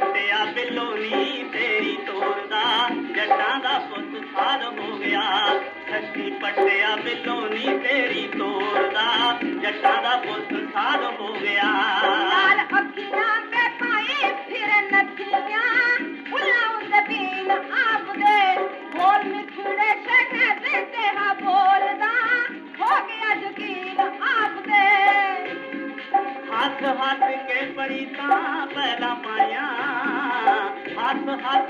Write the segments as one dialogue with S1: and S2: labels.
S1: ਕੱਟਿਆ ਬਿੱਲੋ ਨੀ ਤੇਰੀ ਤੋਰਦਾ ਜੱਟਾਂ ਦਾ ਪੁੱਤ ਸਾਧ ਹੋ ਗਿਆ। ਸੱਚੀ ਪੱਟਿਆ ਬਿੱਲੋ ਨੀ ਤੇਰੀ ਤੋਰਦਾ ਜੱਟਾਂ ਦਾ ਪੁੱਤ ਸਾਧ ਹੋ ਗਿਆ। ਲਾਲ
S2: ਅੱਖੀਆਂ ਤੇ ਪਾਏ ਫਿਰ ਨੱਚੀਆਂ। ਫੁੱਲਾਂ ਦੇ ਬੀਨ ਆਪਦੇ। ਬੋਲ ਮਿੱਠੜੇ ਸ਼ਹਿਰ ਦੇ ਤੇਰਾ ਬੋਲਦਾ। ਹੋ ਗਿਆ ਯਕੀਨ ਆਪਦੇ।
S1: ਹੱਥ ਹੱਥ ਕੇ ਪੜੀ ਤਾਂ ਪਹਿਲਾ ਪਾਇਆ।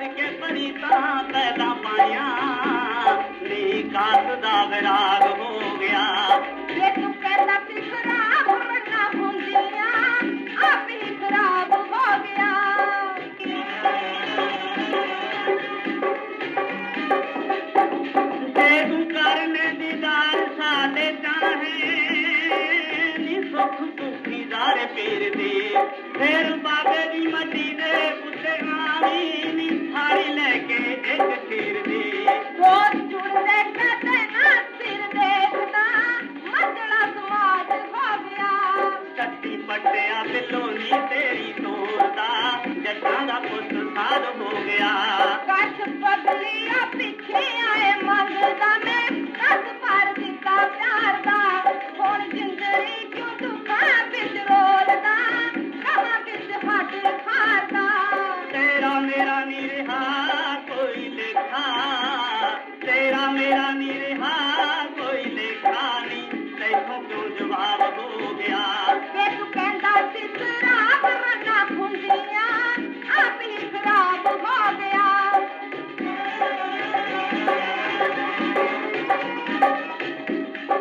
S1: ਹੱਥ ਕੇ ਪੜੀ ਤਾਂ ਪਹਿਲਾਂ ਪਾਇਆ ਨੀ ਕਾਸ ਦਾ ਵਿਰਾਗ ਹੋ ਗਿਆ।
S2: ਜੇ ਤੂੰ ਕਹਿੰਦਾ ਸੀ ਖਰਾਬ ਨਾ ਹੁੰਦੀਆਂ ਆਪ ਹੀ ਖਰਾਬ ਹੋ ਗਿਆ।
S1: ਜੇ ਤੂੰ ਕਰਨੇ ਦੀਦਾਰ ਸਾਡੇ ਚਾਹੇ ਨੀ ਸੁਖ ਸੁਖੀ ਦਾਰੇ ਪੀਰ ਦੀ ਫੇਰ ਬਾਬੇ ਦੀ ਮੱਟੀ ਦੇ ਪੁੱਤੇ ਆਵੀ ਨੀ ਕੱਤੀ ਪੱਟਿਆ ਬਿੱਲੋ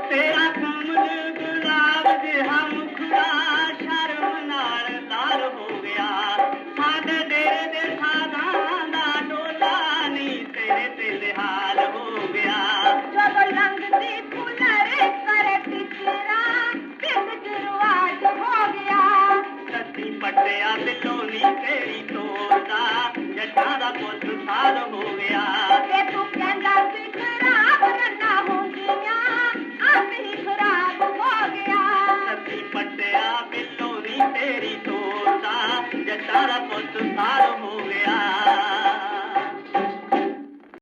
S1: ਤੇਰਾ ਕਮਲ ਗੁਲਾਬ ਜਿਹਾ ਮੁਖੜਾ, ਸ਼ਰਮ ਨਾਲ ਲਾਲ ਹੋ ਗਿਆ। ਸਾਡੇ ਡੇਰੇ ਦੇ ਸਾਧਾਂ ਦਾ ਡੋਲਾ ਨੀ ਤੇਰੇ ਤੇ ਨਿਹਾਲ ਹੋ ਗਿਆ।
S2: ਜਦੋਂ ਲੰਘਦੀ ਫੁੱਲਰੇ ਕਰੇ ਟਿਚਰਾ ਪਿੰਡ ਜਰਵਾਜ ਹੋ ਗਿਆ।
S1: ਸੱਤੀ ਪੱਟਿਆ ਬਿੱਲੋ ਨੀ ਤੇਰੀ ਪੱਟਿਆ ਬਿੱਲੋ ਨੀ ਤੇਰੀ